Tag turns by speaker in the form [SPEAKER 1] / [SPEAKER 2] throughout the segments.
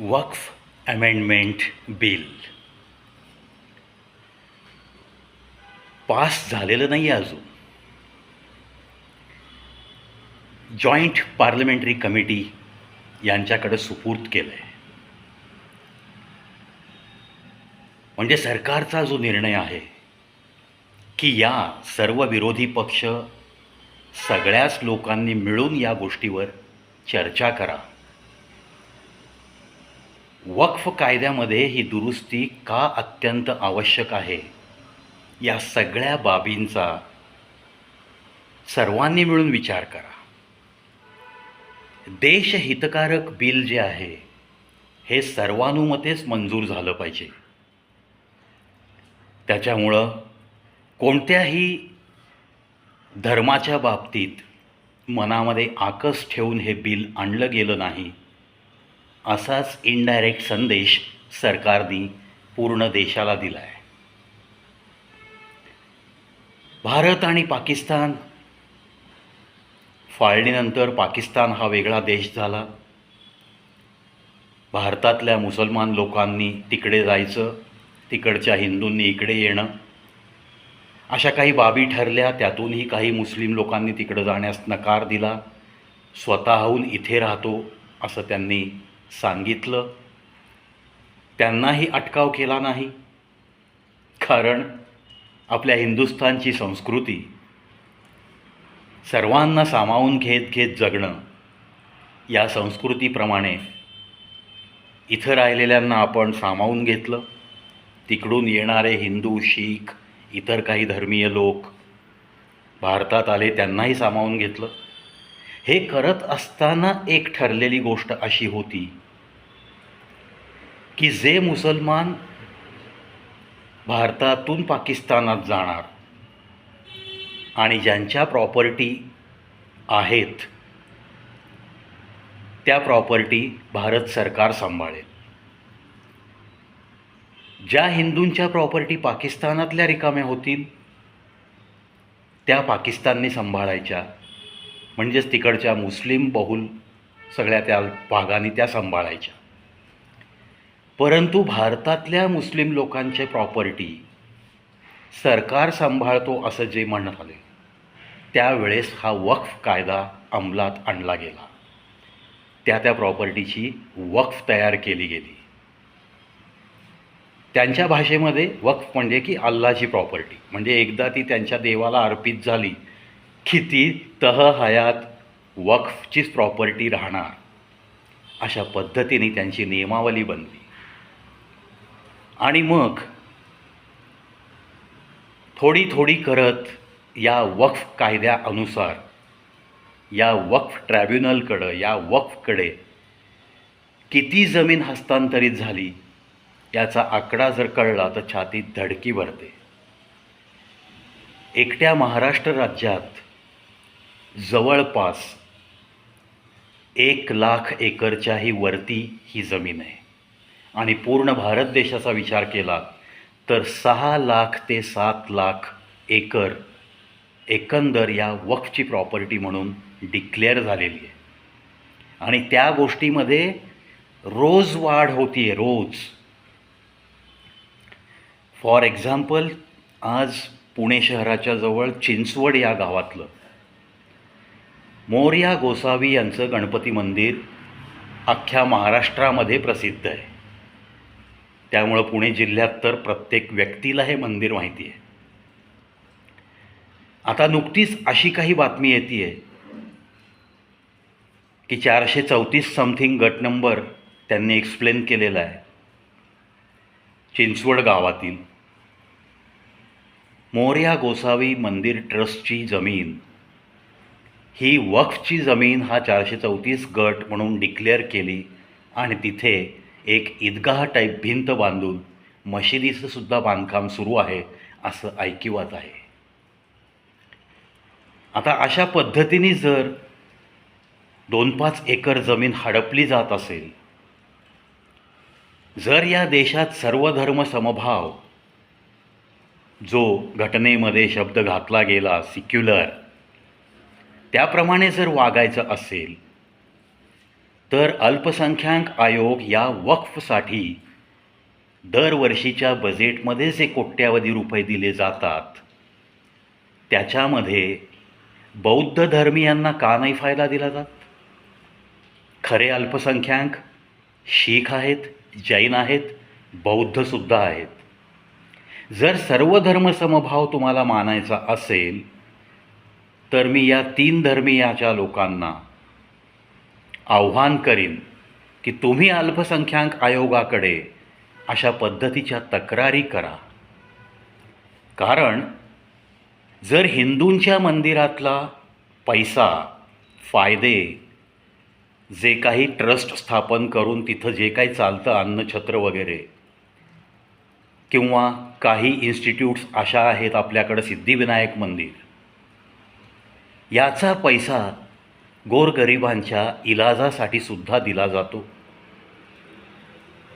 [SPEAKER 1] वक्फ amendment bill. Pass झालेलं नाही आहे अजून. जॉईंट पार्लमेंटरी कमिटी यांच्याकडे सुपूर्द केलं आहे म्हणजे सरकारचा जो निर्णय आहे की या सर्व विरोधी पक्ष सगळ्याच लोकांनी मिळून या गोष्टीवर चर्चा करा. वक्फ कायद्यामध्ये ही दुरुस्ती का अत्यंत आवश्यक आहे? या सगळ्या बाबींचा सर्वांनी मिळून विचार करा. देशहितकारक बिल जे आहे हे सर्वानुमतेच मंजूर झालं पाहिजे. त्याच्यामुळं कोणत्याही धर्माच्या बाबतीत मनामध्ये आकस ठेवून हे बिल आणलं गेलं नाही. असाच इनडायरेक्ट संदेश सरकारने पूर्ण देशाला दिला आहे भारत आणि पाकिस्तान फाळणीनंतर पाकिस्तान हा वेगळा देश झाला. भारतातल्या मुसलमान लोकांनी तिकडे जायचं तिकडच्या हिंदूंनी इकडे येणं. अशा काही बाबी ठरल्या त्यातूनही काही मुस्लिम लोकांनी तिकडं जाण्यास नकार दिला. स्वतःहून इथे राहतो असं त्यांनी सांगितलं. त्यांनाही अटकाव केला नाही. कारण आपल्या हिंदुस्थानची संस्कृती सर्वांना सामावून घेत घेत जगणं या संस्कृतीप्रमाणे इथं राहिलेल्यांना आपण सामावून घेतलं. तिकडून येणारे हिंदू शीख इतर काही धर्मीय लोक भारतात आले त्यांनाही सामावून घेतलं. हे करत असताना एक ठरलेली गोष्ट अशी होती की जे मुसलमान भारतातून पाकिस्तानात जाणार आणि ज्यांच्या प्रॉपर्टी आहेत त्या प्रॉपर्टी भारत सरकार सांभाळेल. ज्या हिंदूंच्या प्रॉपर्टी पाकिस्तानातल्या रिकाम्या होतील त्या पाकिस्तानने सांभाळायच्या. म्हणजेच तिकडच्या मुस्लिम बहुल सगळ्या त्या भागाने त्या सांभाळायच्या. परंतु भारतातल्या मुस्लिम लोकांचे प्रॉपर्टी सरकार सांभाळतो असं जे म्हणत आले त्यावेळेस हा वक्फ कायदा अंमलात आणला गेला. त्या त्या प्रॉपर्टीची वक्फ तयार केली गेली. त्यांच्या भाषेमध्ये वक्फ म्हणजे की अल्लाची प्रॉपर्टी म्हणजे एकदा ती त्यांच्या देवाला अर्पित झाली किती तह हयात वक्फचीच प्रॉपर्टी राहणार? अशा पद्धतीने त्यांची नियमावली बनली. आणि मग थोडी थोडी करत या वक्फ कायद्यानुसार या वक्फ ट्रॅब्युनलकडं या वक्फकडे किती जमीन हस्तांतरित झाली याचा आकडा जर कळला तर छातीत धडकी भरते. एकट्या महाराष्ट्र राज्यात जवळपास एक लाख एकरच्याही वरती ही जमीन आहे. आणि पूर्ण भारत देशाचा विचार केला तर सहा लाख ते सात लाख एकर एकंदर या वक्फची प्रॉपर्टी म्हणून डिक्लेअर झालेली आहे. आणि त्या गोष्टीमध्ये रोज वाढ होती आहे रोज. फॉर एक्झाम्पल आज पुणे शहराच्या जवळ चिंचवड या गावातलं मोर्या गोसावी यांचं गणपती मंदिर अख्ख्या महाराष्ट्रामध्ये प्रसिद्ध आहे. त्यामुळं पुणे जिल्ह्यात तर प्रत्येक व्यक्तीला हे मंदिर माहिती आहे. आता नुकतीच अशी काही बातमी येते आहे की चारशे चौतीस समथिंग गट नंबर त्यांनी एक्सप्लेन केलेला आहे. चिंचवड गावातील मोर्या गोसावी मंदिर ट्रस्टची जमीन ही वक्फची जमीन हा चारशे चौतीस गट म्हणून डिक्लेअर केली आणि तिथे एक ईदगाह टाईप भिंत बांधून मशिदीचं सुद्धा बांधकाम सुरू आहे असं ऐकिवात आहे. आता अशा पद्धतीने जर दोन पाच एकर जमीन हडपली जात असेल जर या देशात सर्वधर्म समभाव जो घटनेमध्ये शब्द घातला गेला सिक्युलर त्याप्रमाणे जर वागायचं असेल तर अल्पसंख्याक आयोग या वक्फसाठी दरवर्षीच्या बजेटमध्ये जे कोट्यावधी रुपये दिले जातात त्याच्यामध्ये बौद्ध धर्मीयांना का नाही फायदा दिला जात? खरे अल्पसंख्याक शीख आहेत जैन आहेत बौद्धसुद्धा आहेत. जर सर्व धर्मसमभाव तुम्हाला मानायचा असेल तर मी या तीन धर्मीयाच्या लोकांना आव्हान करीन की तुम्ही अल्पसंख्याक आयोगाकडे अशा पद्धतीच्या तक्रारी करा. कारण जर हिंदूंच्या मंदिरातला पैसा फायदे जे काही ट्रस्ट स्थापन करून तिथं जे काही चालतं अन्नछत्र वगैरे किंवा काही इन्स्टिट्यूट्स अशा आहेत आपल्याकडं सिद्धिविनायक मंदिर याचा पैसा गोरगरिबांच्या इलाजासाठी सुद्धा दिला जातो.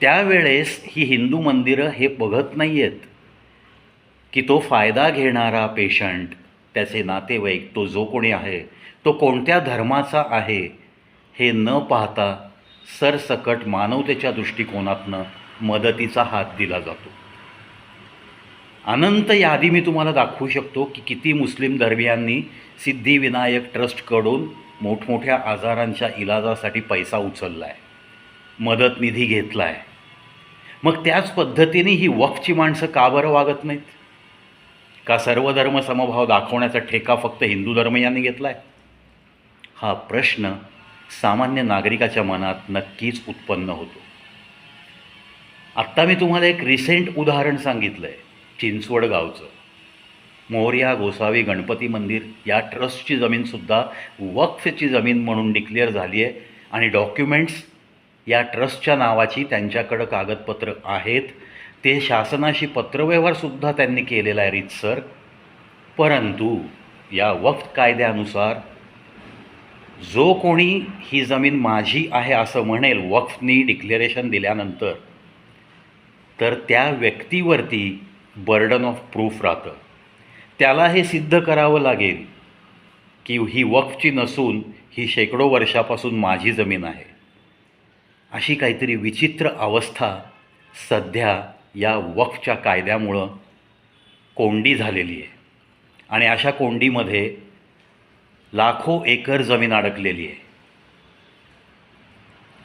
[SPEAKER 1] त्यावेळेस ही हिंदू मंदिरं हे बघत नाही आहेत की तो फायदा घेणारा पेशंट त्याचे नातेवाईक तो जो कोणी आहे तो कोणत्या धर्माचा आहे हे न पाहता सरसकट मानवतेच्या दृष्टिकोनातनं मदतीचा हात दिला जातो. अनंत यादी मी तुम्हाला दाखवू शकतो की किती मुस्लिम धर्मियांनी सिद्धिविनायक ट्रस्टकडून मोठमोठ्या आजारांच्या इलाजासाठी पैसा उचलला आहे मदत निधी घेतला आहे मग त्याच पद्धतीने ही वक्फची माणसं का बरं वागत नाहीत? का सर्व धर्म समभाव दाखवण्याचा ठेका फक्त हिंदू धर्मियांनी घेतला आहे हा प्रश्न सामान्य नागरिकाच्या मनात नक्कीच उत्पन्न होतो. आत्ता मी तुम्हाला एक रिसेंट उदाहरण सांगितलं आहे चिंचवड गावचं मोर्या गोसावी गणपती मंदिर या ट्रस्टची जमीनसुद्धा वक्फची जमीन म्हणून डिक्लेअर झाली आहे आणि डॉक्युमेंट्स या ट्रस्टच्या नावाची त्यांच्याकडं कागदपत्र आहेत. ते शासनाशी पत्रव्यवहारसुद्धा त्यांनी केलेला आहे रीतसर परंतु या वक्फ कायद्यानुसार जो कोणी ही जमीन माझी आहे असं म्हणेल वक्फनी डिक्लेरेशन दिल्यानंतर तर त्या व्यक्तीवरती बर्डन ऑफ प्रूफ राहतं. त्याला हे सिद्ध करावं लागेल की ही वक्फची नसून ही शेकडो वर्षापासून माझी जमीन आहे. अशी काहीतरी विचित्र अवस्था सध्या या वक्फच्या कायद्यामुळं कोंडी झालेली आहे. आणि अशा कोंडीमध्ये लाखो एकर जमीन अडकलेली आहे.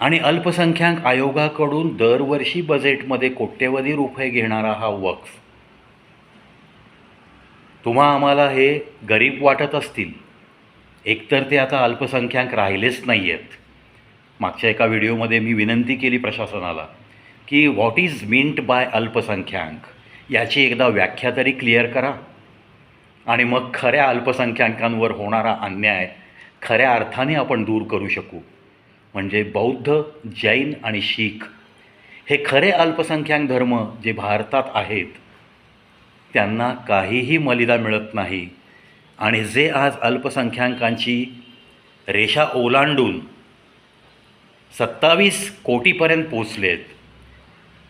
[SPEAKER 1] आणि अल्पसंख्याक आयोगाकडून दरवर्षी बजेटमध्ये कोट्यवधी रुपये घेणारा हा वक्फ तुम्हा आम्हाला हे गरीब वाटत असतील. एकतर ते आता अल्पसंख्याक राहिलेच नाही आहेत मागच्या एका व्हिडिओमध्ये मी विनंती केली प्रशासनाला की व्हॉट इज मिंट बाय अल्पसंख्याक? याची एकदा व्याख्या तरी क्लिअर करा. आणि मग खऱ्या अल्पसंख्याकांवर होणारा अन्याय खऱ्या अर्थाने आपण दूर करू शकू. म्हणजे बौद्ध जैन आणि शीख हे खरे अल्पसंख्याक धर्म जे भारतात आहेत त्यांना काहीही मलिदा मिळत नाही. आणि जे आज अल्पसंख्याकांची रेषा ओलांडून सत्तावीस कोटीपर्यंत पोचलेत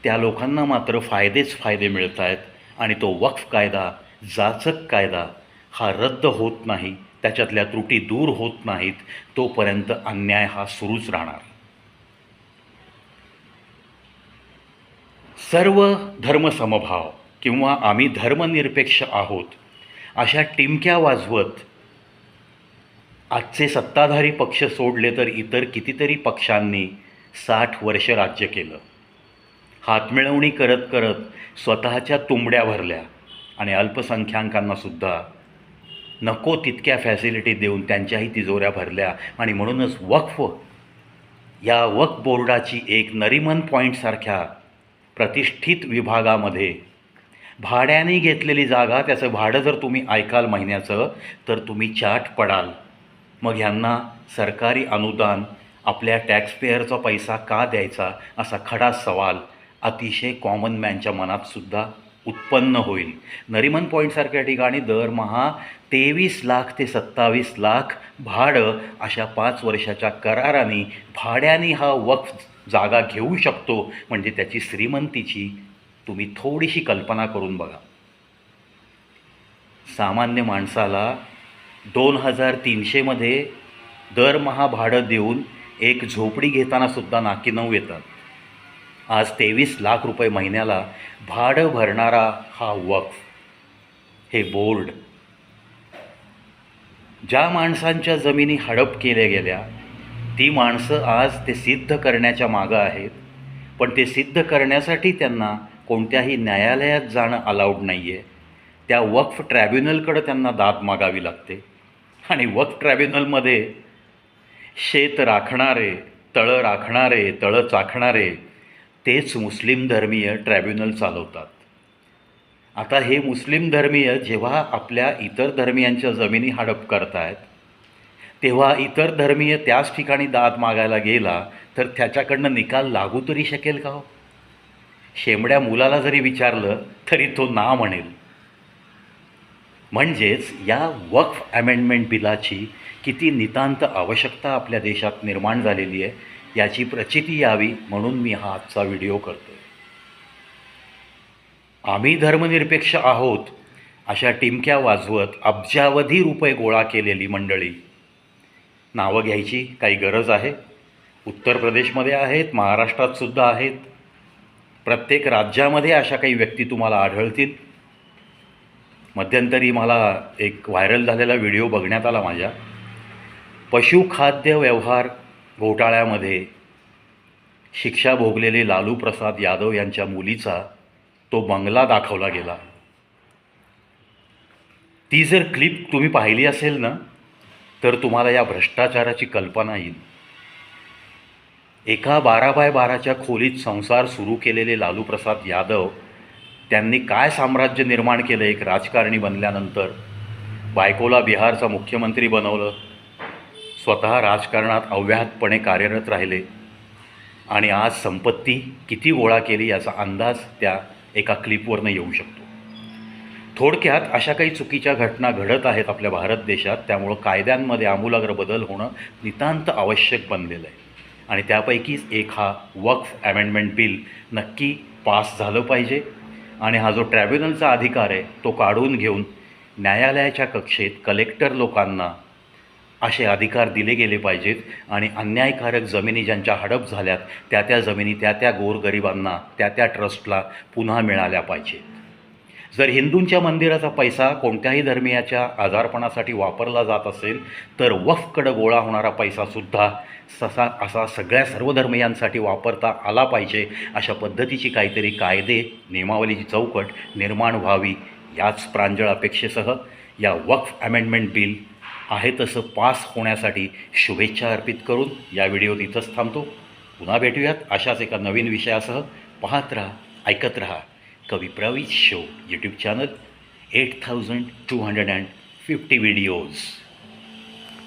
[SPEAKER 1] त्या लोकांना मात्र फायदेच फायदे मिळत आहेत आणि तो वक्फ कायदा जाचक कायदा हा रद्द होत नाही त्याच्यातल्या त्रुटी दूर होत नाहीत तोपर्यंत अन्याय हा सुरूच राहणार. सर्व धर्मसमभाव किंवा आम्ही धर्मनिरपेक्ष आहोत अशा टिमक्या वाजवत आजचे सत्ताधारी पक्ष सोडले तर इतर कितीतरी पक्षांनी साठ वर्ष राज्य केलं. हातमिळवणी करत करत स्वतःच्या तुंबड्या भरल्या आणि अल्पसंख्याकांनासुद्धा नको तितक्या फॅसिलिटी देऊन त्यांच्याही तिजोऱ्या भरल्या आणि म्हणूनच वक्फ या वक्फ बोर्डाची एक नरिमन पॉईंटसारख्या प्रतिष्ठित विभागामध्ये भाड्याने घेतलेली जागा त्याचं भाडं जर तुम्ही ऐकाल महिन्याचं तर तुम्ही चाट पडाल. मग ह्यांना सरकारी अनुदान आपल्या टॅक्सपेअरचा पैसा का द्यायचा असा खडा सवाल अतिशय कॉमन मॅनच्या मनातसुद्धा उत्पन्न होईल. नरिमन पॉईंटसारख्या ठिकाणी दरमहा तेवीस लाख ते सत्तावीस लाख भाडं अशा पाच वर्षाच्या कराराने भाड्याने हा वक्फ जागा घेऊ शकतो म्हणजे त्याची श्रीमंतीची तुम्ही थोडीशी कल्पना करून बघा. सामान्य माणसाला दोन हजार तीनशेमध्ये दरमहा भाडं देऊन एक झोपडी घेताना सुद्धा नाकी नऊ येतात. आज तेवीस लाख रुपये महिन्याला भाडं भरणारा हा वक्फ हे बोर्ड. ज्या माणसांच्या जमिनी हडप केल्या गेल्या ती माणसं आज ते सिद्ध करण्याच्या मागं आहेत. पण ते सिद्ध करण्यासाठी त्यांना कोणत्याही न्यायालयात जाणं अलाउड नाही आहे त्या वक्फ ट्रॅब्युनलकडं त्यांना दाद मागावी लागते. आणि वक्फ ट्रॅब्युनलमध्ये शेत राखणारे तळं राखणारे तळं चाखणारे तेच मुस्लिम धर्मीय ट्रॅब्युनल चालवतात. आता हे मुस्लिम धर्मीय जेव्हा आपल्या इतर धर्मियांच्या जमिनी हडप करतायत तेव्हा इतर धर्मीय त्याच ठिकाणी दाद मागायला गेला तर त्याच्याकडनं निकाल लागू तरी शकेल का हो? शेंबड्या मुलाला जरी विचारलं तरी तो ना म्हणेल. म्हणजेच या वक्फ अमेंडमेंट बिलाची किती नितांत आवश्यकता आपल्या देशात निर्माण झालेली आहे याची प्रचिती यावी म्हणून मी हा आजचा व्हिडिओ करतो आम्ही धर्मनिरपेक्ष आहोत अशा टिमक्या वाजवत अब्जावधी रुपये गोळा केलेली मंडळी. नावं घ्यायची काही गरज आहे? उत्तर प्रदेशमध्ये आहेत महाराष्ट्रात सुद्धा आहेत. प्रत्येक राज्यामध्ये अशा काही व्यक्ती तुम्हाला आढळतील. मध्यंतरी मला एक व्हायरल झालेला व्हिडिओ बघण्यात आला माझ्या. पशुखाद्य व्यवहार घोटाळ्यामध्ये शिक्षा भोगलेले लालू प्रसाद यादव यांच्या मुलीचा तो बंगला दाखवला गेला. ती जर क्लिप तुम्ही पाहिली असेल ना तर तुम्हाला या भ्रष्टाचाराची कल्पना येईल. एका बारा बाय बाराच्या खोलीत संसार सुरू केलेले लालू प्रसाद यादव त्यांनी काय साम्राज्य निर्माण केलं एक राजकारणी बनल्यानंतर? बायकोला बिहारचा मुख्यमंत्री बनवलं स्वतः राजकारणात अव्याहतपणे कार्यरत राहिले आणि आज संपत्ती किती गोळा केली याचा अंदाज त्या एका क्लिपवरनं येऊ शकतो. थोडक्यात अशा काही चुकीच्या घटना घडत आहेत आपल्या भारत देशात त्यामुळं कायद्यांमध्ये आमूलाग्र बदल होणं नितांत आवश्यक बनलेलं आहे. आणि त्यापैकीच एक हा वक्फ ॲमेंडमेंट बिल नक्की पास झालं पाहिजे. आणि हा जो ट्रॅब्युनलचा अधिकार आहे तो काढून घेऊन न्यायालयाच्या कक्षेत कलेक्टर लोकांना असे अधिकार दिले गेले पाहिजेत. आणि अन्यायकारक जमिनी ज्यांच्या हडप झाल्यात त्या त्या जमिनी त्या त्या गोरगरिबांना त्या त्या ट्रस्टला पुन्हा मिळाल्या पाहिजेत. जर हिंदूंच्या मंदिराचा पैसा कोणत्याही धर्मियाच्या आजारपणासाठी वापरला जात असेल तर वफकडं गोळा होणारा पैसासुद्धा ससा असा सगळ्या सर्व धर्मियांसाठी वापरता आला पाहिजे अशा पद्धतीची काहीतरी कायदे नियमावलीची चौकट निर्माण व्हावी याच प्रांजळ अपेक्षेसह या वक्फ अमेंडमेंट बिल आहे तसं पास होण्यासाठी शुभेच्छा अर्पित करून या व्हिडिओत इथंच थांबतो. पुन्हा भेटूयात अशाच एका नवीन विषयासह. पाहत राहा ऐकत राहा. कवी Praviz show YouTube channel eight